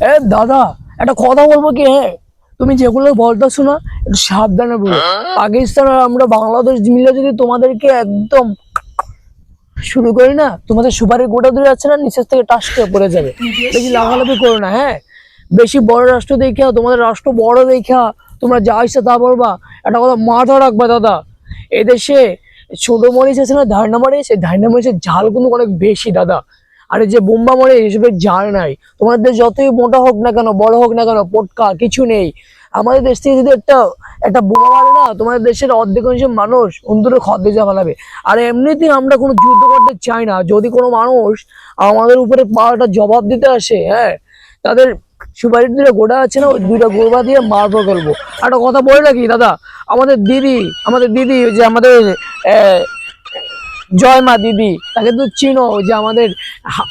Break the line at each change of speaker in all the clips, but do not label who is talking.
এ দাদা একটা কথা বলব কি হ্যাঁ তুমি যেগুলো বলতেছো না একটু সাবধানে বলো। পাকিস্তান আর আমরা বাংলাদেশ মিলে যদি তোমাদেরকে একদম শুরু করি না তোমাদের সুপারির গোটা ধরে যাচ্ছে না নিচের থেকে টাস করে পড়ে যাবে। বেশি লাফালাফি করো না হ্যাঁ? বেশি বড় রাষ্ট্র দেখা তোমাদের রাষ্ট্র বড় দেখা তোমরা যা ইচ্ছা তা বলবা। একটা কথা মাথা রাখবা দাদা। এদেশে ছোট মরিচ আছে না ধারনা মরিচ? সেই ধারনা মরিচের ঝাল কিন্তু অনেক বেশি দাদা। আর যে বোম্বা মরে এসবের ঝাল নাই। তোমাদের যতই মোটা হোক না কেন, বড় হোক না কেন, পটকা, কিছু নেই। আমাদের দেশ থেকে যদি একটা একটা বোমা মারে না, তোমাদের দেশের অর্ধেক অংশ মানুষ অন্তরে খদ্দে যা ফেলাবে। আর এমনিতেই আমরা কোনো যুদ্ধ করতে চাই না। যদি কোনো মানুষ আমাদের উপরে পাওয়াটা জবাব দিতে আসে হ্যাঁ তাদের সুপারির দুটো গোড়া আছে না, ওই দুইটা গোড়া দিয়ে মারবো করব। একটা কথা বলে রাখি, দাদা, আমাদের দিদি আমাদের দিদি যে আমাদের জয় মা দিদি, তাকে তো চিনো যে আমাদের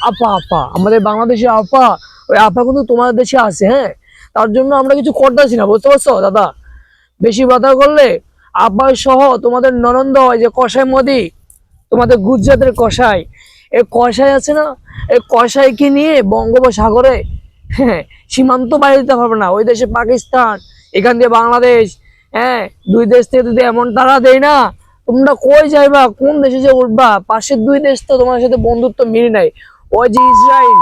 আপা আপা, আমাদের বাংলাদেশের আপা, ওই আপা কিন্তু তোমাদের দেশে আছে হ্যাঁ? তার জন্য আমরা কিছু করতেছি না, বুঝতে পারছ, দাদা? বেশি বাধা করলে আব্বাই সহ তোমাদের ননন্দ হয় যে কষাই মোদি, তোমাদের গুজরাটের কষাই এই কষাই আছে না? এই কষাইকে নিয়ে বঙ্গোপসাগরে হ্যাঁ সীমান্ত বাইরে দিতে পারবে না। ওই দেশে পাকিস্তান, এখান দিয়ে বাংলাদেশ হ্যাঁ দুই দেশ থেকে যদি এমন তারা দেয় না তোমরা কই যাইবা? কোন দেশে যে উঠবা? পাশের দুই দেশ তো তোমার সাথে বন্ধুত্ব মিলে নাই। ওই যে ইসরায়েল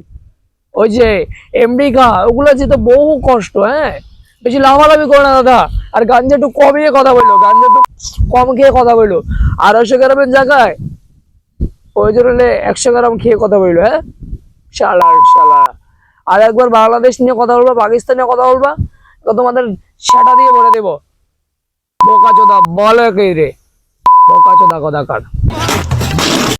ওই যে আমেরিকা, ওগুলো যেতে বহু কষ্ট হ্যাঁ? বেশি লাভালাভি করো না, দাদা। আর গাঞ্জা একটু কমিয়ে কথা বলল, গাঞ্জা একটু কম খেয়ে কথা বলল। আড়াইশো গ্রামের জায়গায় ওই জন্য একশো গ্রাম খেয়ে কথা বলল হ্যাঁ? শালা শালা। আর একবার বাংলাদেশ নিয়ে কথা বলবা, পাকিস্তান নিয়ে কথা বলবা, তো তোমাদের সেটা দিয়ে বলে দেবো। বোকা চোদা, বলে কে রে। বোকা দাগো কথাকার